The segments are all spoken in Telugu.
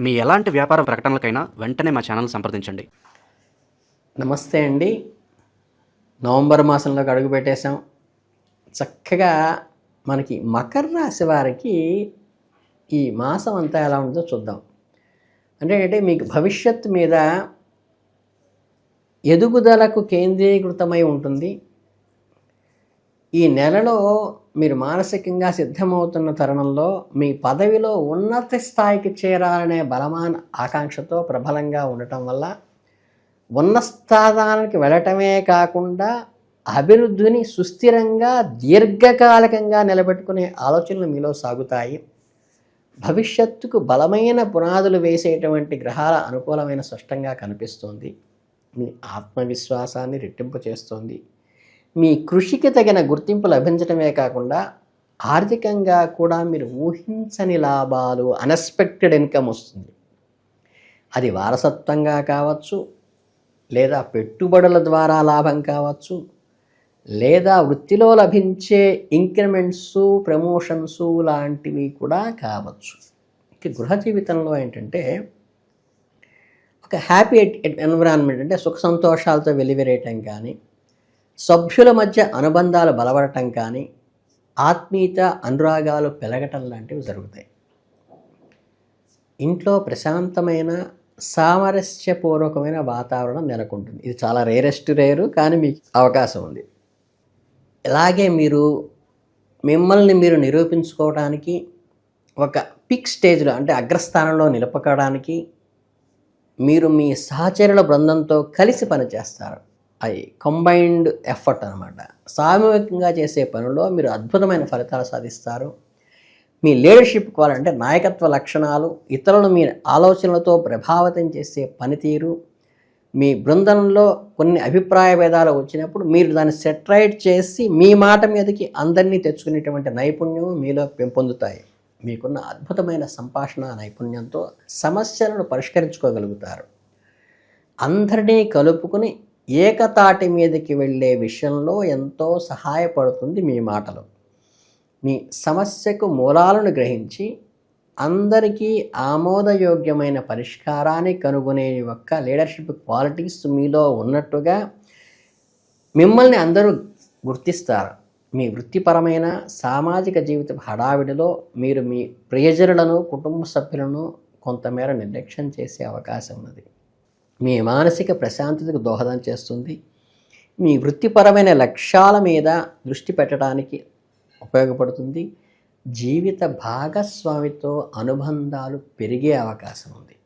మీ ఎలాంటి వ్యాపార ప్రకటనలకైనా వెంటనే మా ఛానల్ సంప్రదించండి. నమస్తే అండి. నవంబర్ మాసంలోకి అడుగు పెట్టేశాం. చక్కగా మనకి మకర రాశి వారికి ఈ మాసం అంతా ఎలా ఉంటుందో చూద్దాం. అంటే అంటే మీకు భవిష్యత్తు మీద ఎదుగుదలకు కేంద్రీకృతమై ఉంటుంది. ఈ నెలలో మీరు మానసికంగా సిద్ధమవుతున్న తరుణంలో మీ పదవిలో ఉన్నత స్థాయికి చేరాలనే బలమాన ఆకాంక్షతో ప్రబలంగా ఉండటం వల్ల ఉన్న స్థానానికి వెళ్ళటమే కాకుండా అభివృద్ధిని సుస్థిరంగా దీర్ఘకాలికంగా నిలబెట్టుకునే ఆలోచనలు మీలో సాగుతాయి. భవిష్యత్తుకు బలమైన పునాదులు వేసేటువంటి గ్రహాల అనుకూలమైన స్పష్టంగా కనిపిస్తోంది. మీ ఆత్మవిశ్వాసాన్ని రెట్టింపు చేస్తోంది. మీ కృషికి తగిన గుర్తింపు లభించడమే కాకుండా ఆర్థికంగా కూడా మీరు ఊహించని లాభాలు అన్ఎక్స్పెక్టెడ్ ఇన్కమ్ వస్తుంది. అది వారసత్వంగా కావచ్చు లేదా పెట్టుబడుల ద్వారా లాభం కావచ్చు లేదా వృత్తిలో లభించే ఇంక్రిమెంట్స్ ప్రమోషన్స్ లాంటివి కూడా కావచ్చు. ఇక గృహ జీవితంలో ఏంటంటే ఒక హ్యాపీ ఎన్విరాన్మెంట్ అంటే సుఖ సంతోషాలతో వెలివిరేయటం కానీ సభ్యుల మధ్య అనుబంధాలు బలపడటం కానీ ఆత్మీయత అనురాగాలు పెరగటం లాంటివి జరుగుతాయి. ఇంట్లో ప్రశాంతమైన సామరస్యపూర్వకమైన వాతావరణం నెలకొంటుంది. ఇది చాలా రేరెస్ట్ రేరు కానీ మీకు అవకాశం ఉంది. ఇలాగే మీరు మిమ్మల్ని మీరు నిరూపించుకోవడానికి ఒక పిక్ స్టేజ్లో అంటే అగ్రస్థానంలో నిలపకడానికి మీరు మీ సహచరుల బృందంతో కలిసి పనిచేస్తారు. అది కంబైన్డ్ ఎఫర్ట్ అనమాట సామూహికంగా చేసే పనుల్లో మీరు అద్భుతమైన ఫలితాలు సాధిస్తారు. మీ లీడర్షిప్ క్వాలిటీ అంటే నాయకత్వ లక్షణాలు ఇతరులను మీ ఆలోచనలతో ప్రభావితం చేసే పనితీరు మీ బృందంలో కొన్ని అభిప్రాయ భేదాలు వచ్చినప్పుడు మీరు దాన్ని సెటరైట్ చేసి మీ మాట మీదకి అందరినీ తెచ్చుకునేటువంటి నైపుణ్యం మీలో పెంపొందుతాయి మీకున్న అద్భుతమైన సంభాషణ నైపుణ్యంతో సమస్యలను పరిష్కరించుకోగలుగుతారు. అందరినీ కలుపుకుని ఏకతాటి మీదకి వెళ్ళే విషయంలో ఎంతో సహాయపడుతుంది మీ మాటలు. మీ సమస్యకు మూలాలను గ్రహించి అందరికీ ఆమోదయోగ్యమైన పరిష్కారాన్ని కనుగొనే యొక్క లీడర్షిప్ క్వాలిటీస్ మీలో ఉన్నట్టుగా మిమ్మల్ని అందరూ గుర్తిస్తారు. మీ వృత్తిపరమైన సామాజిక జీవిత హడావిడిలో మీరు మీ ప్రియజనులను కుటుంబ సభ్యులను కొంతమేర నిర్లక్ష్యం చేసే అవకాశం ఉన్నది. మీ మానసిక ప్రశాంతతకు దోహదం చేస్తుంది. మీ వృత్తిపరమైన లక్ష్యాల మీద దృష్టి పెట్టడానికి ఉపయోగపడుతుంది. జీవిత భాగస్వామితో అనుబంధాలు పెరిగే అవకాశం ఉంది.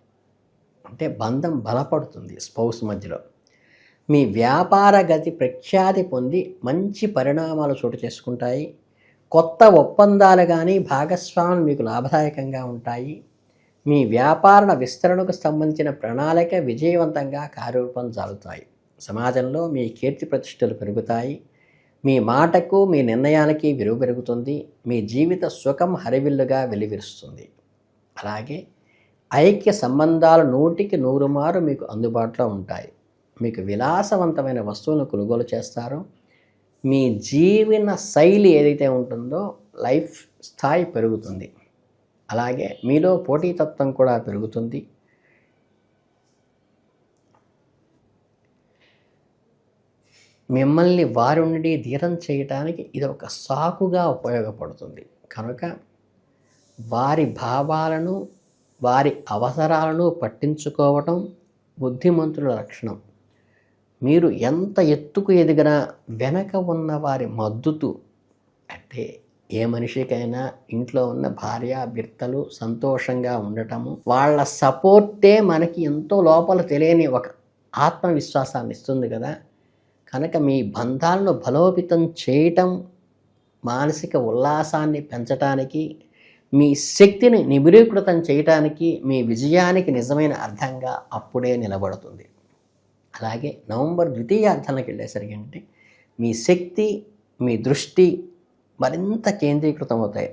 అంటే బంధం బలపడుతుంది స్పౌస్ మధ్యలో. మీ వ్యాపార గతి ప్రఖ్యాతి పొంది మంచి పరిణామాలు చోటు చేసుకుంటాయి. కొత్త ఒప్పందాలు కానీ భాగస్వాములు మీకు లాభదాయకంగా ఉంటాయి. మీ వ్యాపార విస్తరణకు సంబంధించిన ప్రణాళిక విజయవంతంగా కార్యరూపం జాలుతాయి సమాజంలో మీ కీర్తి ప్రతిష్టలు పెరుగుతాయి. మీ మాటకు మీ నిర్ణయానికి విలువ పెరుగుతుంది. మీ జీవిత సుఖం హరివిల్లుగా వెలివిరుస్తుంది. అలాగే ఐక్య సంబంధాలు నూటికి నూరు మారు మీకు అందుబాటులో ఉంటాయి. మీకు విలాసవంతమైన వస్తువులను కొనుగోలు చేస్తారు. మీ జీవన శైలి ఏదైతే ఉంటుందో లైఫ్ స్థాయి పెరుగుతుంది. అలాగే మీలో పోటీతత్వం కూడా పెరుగుతుంది. మిమ్మల్ని వారి నుండి ధీరం చేయటానికి ఇది ఒక సాకుగా ఉపయోగపడుతుంది. కనుక వారి భావాలను వారి అవసరాలను పట్టించుకోవటం బుద్ధిమంతుల లక్షణం. మీరు ఎంత ఎత్తుకు ఎదిగినా వెనక ఉన్న వారి మద్దతు అంటే ఏ మనిషికైనా ఇంట్లో ఉన్న భార్య భర్తలు సంతోషంగా ఉండటము వాళ్ళ సపోర్టే మనకి ఎంతో లోపల తెలియని ఒక ఆత్మవిశ్వాసాన్ని ఇస్తుంది కదా. కనుక మీ బంధాలను బలోపేతం చేయటం మానసిక ఉల్లాసాన్ని పెంచటానికి మీ శక్తిని నిబిరీకృతం చేయటానికి మీ విజయానికి నిజమైన అర్థంగా అప్పుడే నిలబడుతుంది. అలాగే నవంబర్ ద్వితీయార్థానికి వెళ్ళేసరికి అంటే మీ శక్తి మీ దృష్టి మరింత కేంద్రీకృతం అవుతాయి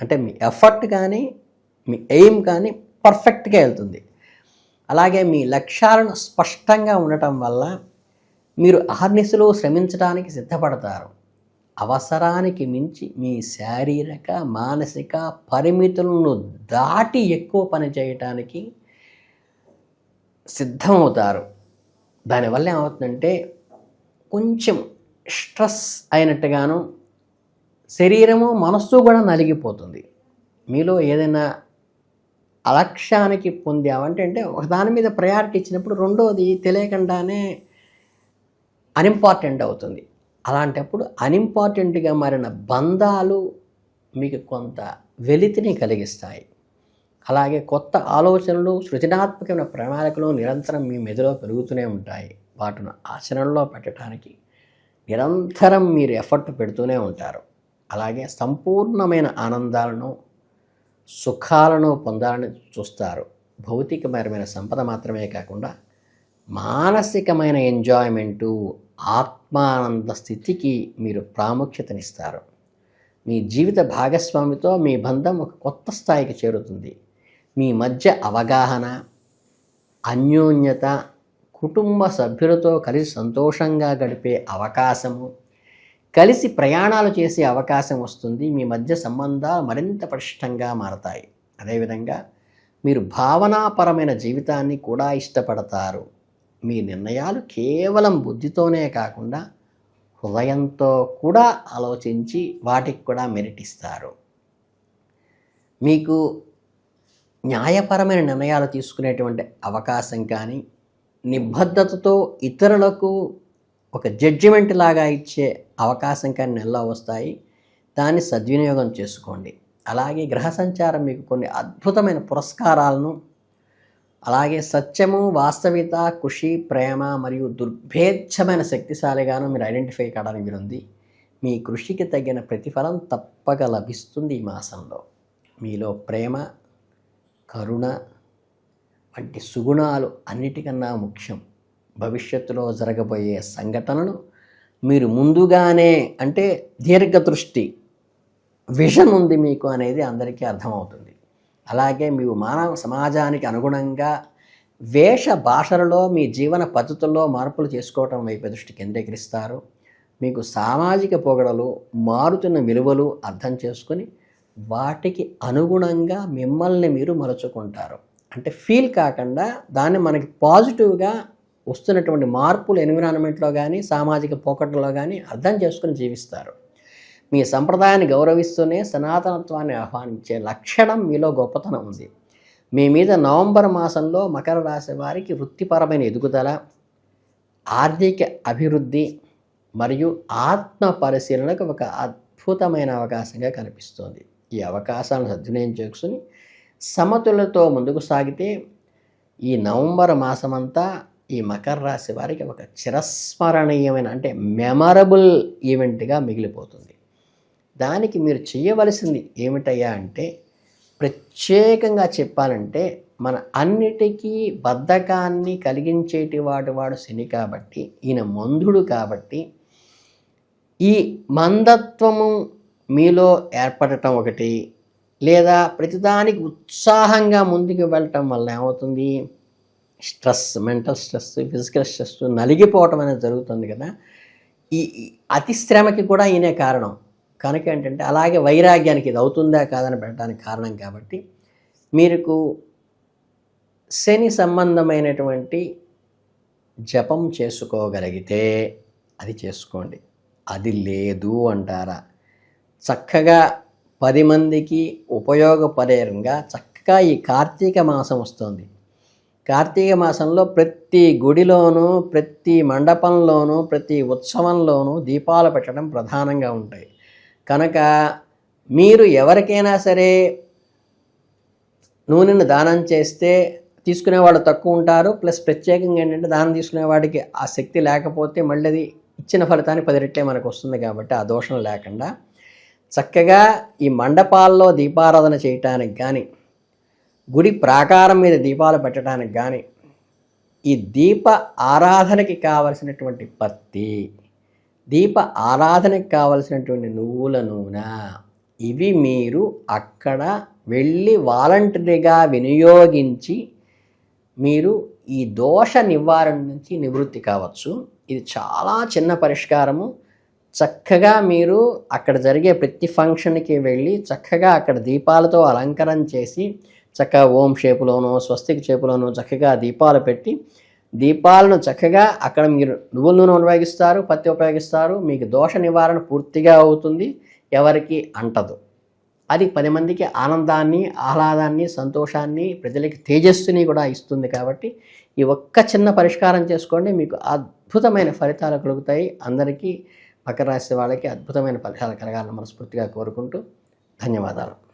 అంటే మీ ఎఫర్ట్ కానీ మీ ఎయిమ్ కానీ పర్ఫెక్ట్గా వెళ్తుంది. అలాగే మీ లక్ష్యాలను స్పష్టంగా ఉండటం వల్ల మీరు ఆర్నిసులు శ్రమించడానికి సిద్ధపడతారు. అవసరానికి మించి మీ శారీరక మానసిక పరిమితులను దాటి ఎక్కువ పని చేయటానికి సిద్ధమవుతారు. దానివల్ల ఏమవుతుందంటే కొంచెం స్ట్రెస్ అయినట్టుగాను శరీరము మనస్సు కూడా నలిగిపోతుంది. మీలో ఏదైనా అలక్ష్యానికి పొందామంటే అంటే ఒక దాని మీద ప్రయారిటీ ఇచ్చినప్పుడు రెండోది తెలియకుండానే అన్ఇంపార్టెంట్ అవుతుంది. అలాంటప్పుడు అన్ఇంపార్టెంట్గా మారిన బంధాలు మీకు కొంత వెలితిని కలిగిస్తాయి. అలాగే కొత్త ఆలోచనలు సృజనాత్మకమైన ప్రణాళికలు నిరంతరం మీ మెదడులో పెరుగుతూనే ఉంటాయి. వాటిని ఆచరణలో పెట్టడానికి నిరంతరం మీరు ఎఫర్ట్ పెడుతూనే ఉంటారు. అలాగే సంపూర్ణమైన ఆనందాలను సుఖాలను పొందాలని చూస్తారు. భౌతికపరమైన సంపద మాత్రమే కాకుండా మానసికమైన ఎంజాయ్మెంటు ఆత్మానంద స్థితికి మీరు ప్రాముఖ్యతనిస్తారు. మీ జీవిత భాగస్వామితో మీ బంధం ఒక కొత్త స్థాయికి చేరుతుంది. మీ మధ్య అవగాహన అన్యోన్యత కుటుంబ సభ్యులతో కలిసి సంతోషంగా గడిపే అవకాశము కలిసి ప్రయాణాలు చేసే అవకాశం వస్తుంది. మీ మధ్య సంబంధాలు మరింత పటిష్టంగా మారతాయి. అదేవిధంగా మీరు భావనాపరమైన జీవితాన్ని కూడా ఇష్టపడతారు. మీ నిర్ణయాలు కేవలం బుద్ధితోనే కాకుండా హృదయంతో కూడా ఆలోచించి వాటికి కూడా మెరిట్ ఇస్తారు. మీకు న్యాయపరమైన నిర్ణయాలు తీసుకునేటువంటి అవకాశం కానీ నిబద్ధతతో ఇతరులకు ఒక జడ్జిమెంట్ లాగా ఇచ్చే అవకాశం కానీ నెలలో వస్తాయి? దాన్ని సద్వినియోగం చేసుకోండి. అలాగే గ్రహ సంచారం మీకు కొన్ని అద్భుతమైన పురస్కారాలను అలాగే సత్యము వాస్తవిత కృషి ప్రేమ మరియు దుర్భేచ్ఛమైన శక్తిశాలిగాను మీరు ఐడెంటిఫై కావడానికి ఉంది మీ కృషికి తగిన ప్రతిఫలం తప్పక లభిస్తుంది ఈ మాసంలో. మీలో ప్రేమ కరుణ వంటి సుగుణాలు అన్నిటికన్నా ముఖ్యం. భవిష్యత్తులో జరగబోయే సంఘటనలు మీరు ముందుగానే అంటే దీర్ఘదృష్టి విజన్ ఉంది మీకు అనేది అందరికీ అర్థమవుతుంది. అలాగే మీరు మానవ సమాజానికి అనుగుణంగా వేష భాషలలో మీ జీవన పద్ధతుల్లో మార్పులు చేసుకోవటం వైపు దృష్టి కేంద్రీకరిస్తారు. మీకు సామాజిక పొగడలు మారుతున్న విలువలు అర్థం చేసుకొని వాటికి అనుగుణంగా మిమ్మల్ని మీరు మలుచుకుంటారు. అంటే ఫీల్ కాకుండా దాన్ని మనకి పాజిటివ్గా వస్తున్నటువంటి మార్పులు ఎన్విరాన్మెంట్లో కానీ సామాజిక పోకట్లలో కానీ అర్థం చేసుకుని జీవిస్తారు. మీ సంప్రదాయాన్ని గౌరవిస్తూనే సనాతనత్వాన్ని ఆహ్వానించే లక్షణం మీలో గొప్పతనం ఉంది. మీ మీద నవంబర్ మాసంలో మకర రాశి వారికి వృత్తిపరమైన ఎదుగుదల ఆర్థిక అభివృద్ధి మరియు ఆత్మ పరిశీలనకు ఒక అద్భుతమైన అవకాశంగా కనిపిస్తోంది. ఈ అవకాశాలను సద్వినియోగం చేసుకుని సమతులతో ముందుకు సాగితే ఈ నవంబర్ మాసమంతా ఈ మకర రాశి వారికి ఒక చిరస్మరణీయమైన అంటే మెమరబుల్ ఈవెంట్గా మిగిలిపోతుంది. దానికి మీరు చేయవలసింది ఏమిటయ్యా అంటే ప్రత్యేకంగా చెప్పాలంటే మన అన్నిటికీ బద్ధకాన్ని కలిగించేటి వాడు వాడు శని కాబట్టి ఈయన మందుడు కాబట్టి ఈ మందత్వము మీలో ఏర్పడటం ఒకటి లేదా ప్రతిదానికి ఉత్సాహంగా ముందుకు వెళ్ళటం వల్ల ఏమవుతుంది? Stress mental stress physical stress నలిగిపోవటం అనేది జరుగుతుంది కదా. ఈ అతి శ్రమకి కూడా ఈయనే కారణం. కనుక ఏంటంటే అలాగే వైరాగ్యానికి ఇది అవుతుందా కాదని పెట్టడానికి కారణం కాబట్టి మీకు శని సంబంధమైనటువంటి జపం చేసుకోగలిగితే అది చేసుకోండి. అది లేదు అంటారా? చక్కగా పది మందికి ఉపయోగపడేరంగా చక్కగా ఈ కార్తీక మాసం వస్తుంది. కార్తీక మాసంలో ప్రతి గుడిలోనూ ప్రతి మండపంలోనూ ప్రతి ఉత్సవంలోనూ దీపాలు పెట్టడం ప్రధానంగా ఉంటాయి. కనుక మీరు ఎవరికైనా సరే నూనెను దానం చేస్తే తీసుకునేవాడు తక్కువ ఉంటారు. ప్లస్ ప్రత్యేకంగా ఏంటంటే దానం తీసుకునేవాడికి ఆ శక్తి లేకపోతే మళ్ళీ అది ఇచ్చిన ఫలితాన్ని పది రెట్లే మనకు వస్తుంది కాబట్టి ఆ దోషం లేకుండా చక్కగా ఈ మండపాల్లో దీపారాధన చేయటానికి కానీ గుడి ప్రాకారం మీద దీపాలు పెట్టడానికి కానీ ఈ దీప ఆరాధనకి కావలసినటువంటి పత్తి దీప ఆరాధనకి కావలసినటువంటి నువ్వుల నూనె ఇవి మీరు అక్కడ వెళ్ళి వాలంటరీగా వినియోగించి మీరు ఈ దోష నివారణ నుంచి నివృత్తి కావచ్చు. ఇది చాలా చిన్న పరిష్కారము. చక్కగా మీరు అక్కడ జరిగే ప్రతి ఫంక్షన్కి వెళ్ళి చక్కగా అక్కడ దీపాలతో అలంకరణ చేసి చక్కగా ఓం షేపులోనో స్వస్తిక్ షేపులోనో చక్కగా దీపాలు పెట్టి దీపాలను చక్కగా అక్కడ మీరు నువ్వుల నూనె ఉపయోగిస్తారు పత్తి ఉపయోగిస్తారు మీకు దోష నివారణ పూర్తిగా అవుతుంది ఎవరికి అంటదు. అది పది మందికి ఆనందాన్ని ఆహ్లాదాన్ని సంతోషాన్ని ప్రజలకి తేజస్సుని కూడా ఇస్తుంది కాబట్టి ఈ ఒక్క చిన్న పరిష్కారం చేసుకోండి మీకు అద్భుతమైన ఫలితాలు కలుగుతాయి. అందరికీ మకర రాశి వాళ్ళకి అద్భుతమైన ఫలితాలు కలగాలని మనస్ఫూర్తిగా కోరుకుంటూ ధన్యవాదాలు.